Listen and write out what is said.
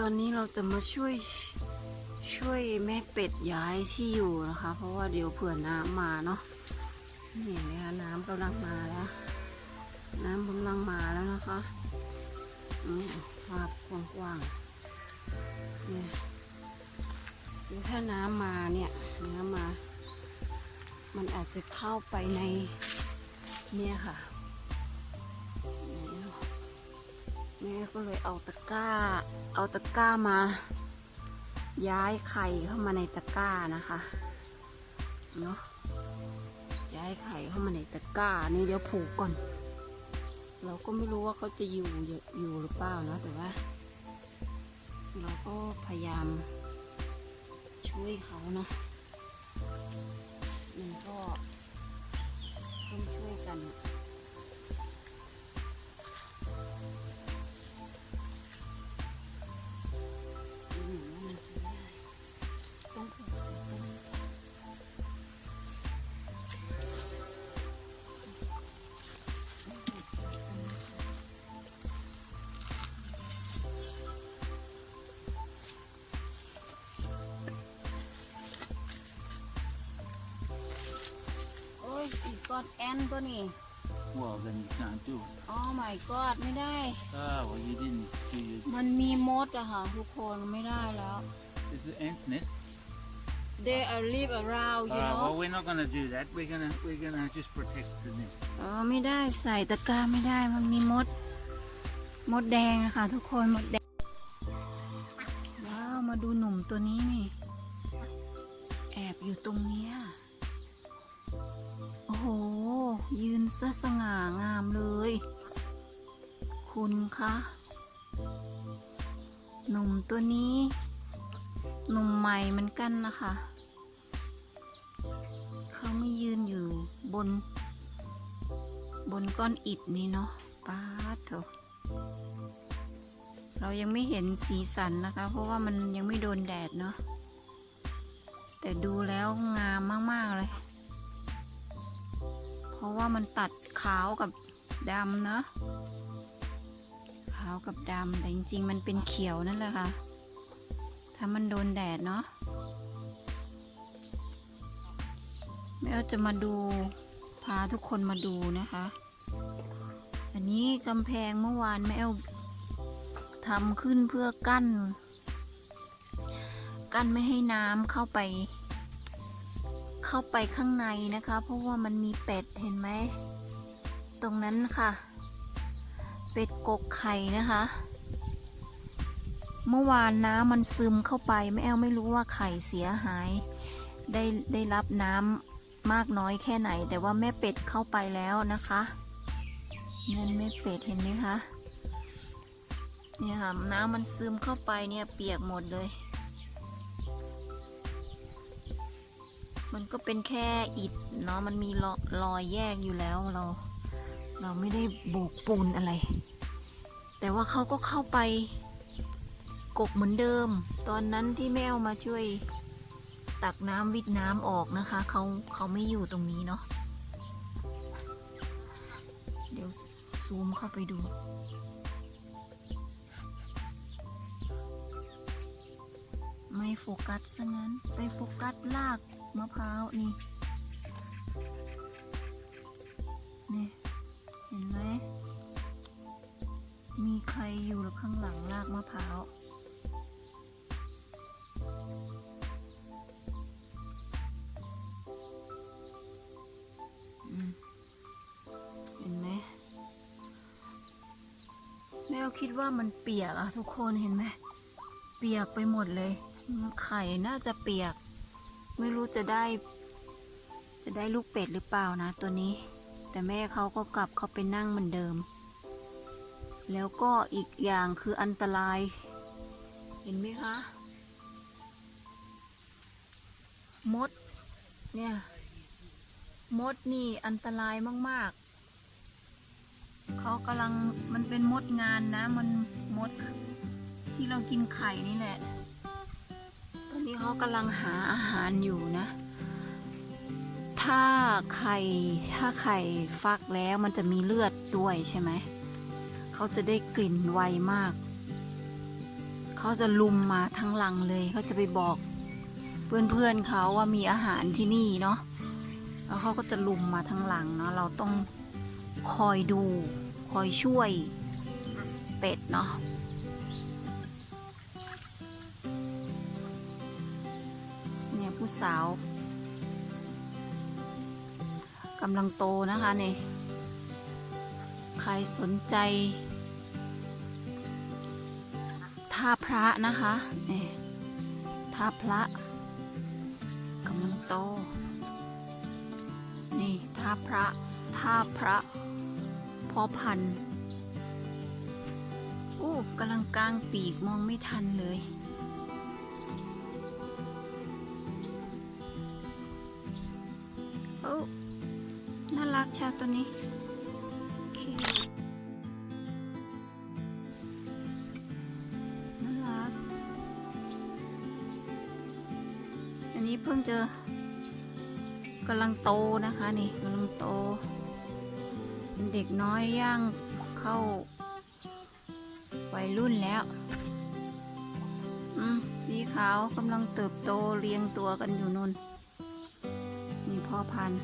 ตอนนี้เราจะมาช่วยช่วยแม่เป็ดย้ายที่อยู่นะคะ เพราะว่าเดี๋ยวเผื่อน้ำมาเนาะนี่เห็นไหมคะน้ำกำลังมาแล้ว น้ำกำลังมาแล้วนะคะอืมภาพกว้างๆเนี่ยถ้าน้ำมาเนี่ยน้ำมา มันอาจจะเข้าไปในเนี่ยค่ะ แม่ก็เลยเอาตะกร้า เอาตะกร้ามา ย้ายไข่เข้ามาในตะกร้านะคะเนาะย้ายไข่เข้ามาในตะกร้านี่เดี๋ยวผูกก่อน เราก็ไม่รู้ว่าเขาจะอยู่อยู่หรือเปล่านะแต่ว่า เราก็พยายามช่วยเขานะมันก็ต้องช่วยกัน อ้ยอีกอดแอนตัวนี้ Well, then you can't do it. อ๋อ my god ไม่ได้ Ah, well, you didn't do your. มันมีมดอะค่ะ ทุกคนไม่ได้แล้ว Is the ant's nest? they are live around you Alright, know well, we're not gonna do that. We're gonna we're gonna just protect the nest. อ๋อไม่ได้ใส่ตะกร้าไม่ได้มันมีมด มดแดงอะค่ะ ทุกคนมดแดง ว้าว มาดูหนุ่มตัวนี้นี่ แอบอยู่ตรงเนี้ยโอ้โห ยืนซะสง่างามเลย คุณคะหนุ่มตัวนี้หนุ่มใหม่เหมือนกันนะคะ เขาไม่ยืนอยู่บน บนก้อนอิฐนี่เนาะป้าดเถอะเรายังไม่เห็นสีสันนะคะ เพราะว่ามันยังไม่โดนแดดเนาะแต่ดูแล้วงามมาก ๆ เลย ราะว่ามันตัดขาวกับดำเนะขาวกับดำแต่จริง ๆ มันเป็นเขียวนั่นแหละค่ะ ถ้ามันโดนแดดเนาะแม่เอาจะมาดูพาทุกคนมาดูนะคะ อันนี้กำแพงเมื่อวานแม่เอาทำขึ้นเพื่อกั้น กั้นไม่ให้น้ำเข้าไป เข้าไปข้างในนะคะ เพราะว่ามันมีเป็ดเห็นไหม ตรงนั้นค่ะ เป็ดกกไข่นะคะ เมื่อวานน้ำมันซึมเข้าไปแม่แอลไม่รู้ว่าไข่เสียหาย ได้ได้รับน้ำมากน้อยแค่ไหน แต่ว่าแม่เป็ดเข้าไปแล้วนะคะเงินแม่เป็ดเห็นไหมคะเนี่ยค่ะน้ำมันซึมเข้าไปเนี่ยเปียกหมดเลย มันก็เป็นแค่อิฐเนาะมันมีรออยแยกอยู่แล้วเรา เราไม่ได้โบกปูนอะไร แต่ว่าเขาก็เข้าไปกกเหมือนเดิม ตอนนั้นที่แม่เอามาช่วยตักน้ำวิดน้ำออกนะคะเขาเขาไม่อยู่ตรงนี้เนาะเดี๋ยวซูมเข้าไปดูไม่โฟกัสซะงั้น ไปโฟกัสลาก มะพร้าวนี่ นี่ เห็นไหม มีใครอยู่ข้างหลังลากมะพร้าว เห็นไหมแม่คิดว่ามันเปียกอะทุกคนเห็นไหม เปียกไปหมดเลย ไข่น่าจะเปียก ไม่รู้จะได้ จะได้ลูกเป็ดหรือเปล่านะตัวนี้ แต่แม่เขาก็กลับเขาไปนั่งเหมือนเดิม แล้วก็อีกอย่างคืออันตราย เห็นไหมคะ มด เนี่ย มดนี่อันตรายมากๆ เขากำลังมันเป็นมดงานนะ มันมดที่เรากินไข่นี่แหละ นี้เขากำลังหาอาหารอยู่นะ ถ้าไข่ถ้าไข่ฟักแล้วมันจะมีเลือดด้วยใช่ไหม เขาจะได้กลิ่นไวมาก เขาจะลุมมาทั้งหลังเลย เขาจะไปบอกเพื่อนๆเขาว่ามีอาหารที่นี่เนาะ แล้วเขาก็จะลุมมาทั้งหลังเนาะ เราต้องคอยดู คอยช่วยเป็ดเนาะ ผู้สาวกำลังโตนะคะเนี่ยใครสนใจท่าพระนะคะเนี่ยท่าพระกำลังโต นี่ท่าพระท่าพระพ่อพันอู้กำลังกลางปีกมองไม่ทันเลย ชาตัวนี้น่ารัก อันนี้เพิ่งเจอกำลังโตนะคะนี่กำลังโต เป็นเด็กน้อยย่างเข้าวัยรุ่นแล้ว อืมสีขาวกำลังเติบโตเรียงตัวกันอยู่นนนี่พ่อพันธุ์